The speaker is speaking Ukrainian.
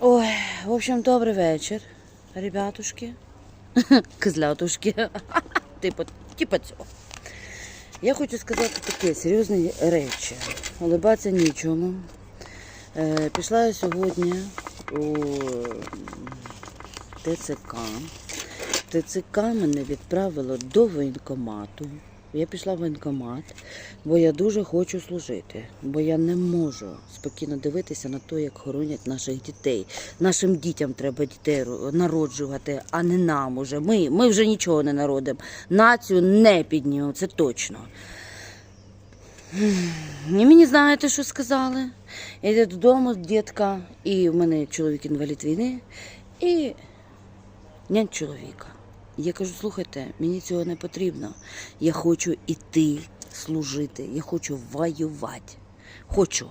Ой, в общем, добрий вечір, ребятушки. Козлятушки. типу, типу цього. Я хочу сказати такі серйозні речі. Улибатися нічому. Е, пішла я сьогодні у ТЦК. ТЦК мене відправило до воєнкомату. Я пішла в воєнкомат, бо я дуже хочу служити, бо я не можу спокійно дивитися на те, як хоронять наших дітей. Нашим дітям треба дітей народжувати, а не нам уже. Ми, ми вже нічого не народимо. Націю не піднімемо, це точно. І мені знаєте, що сказали? Я йду додому, дітка, і в мене чоловік інвалід війни, і нянь чоловіка. Я кажу, слухайте, мені цього не потрібно. Я хочу іти служити, я хочу воювати. Хочу.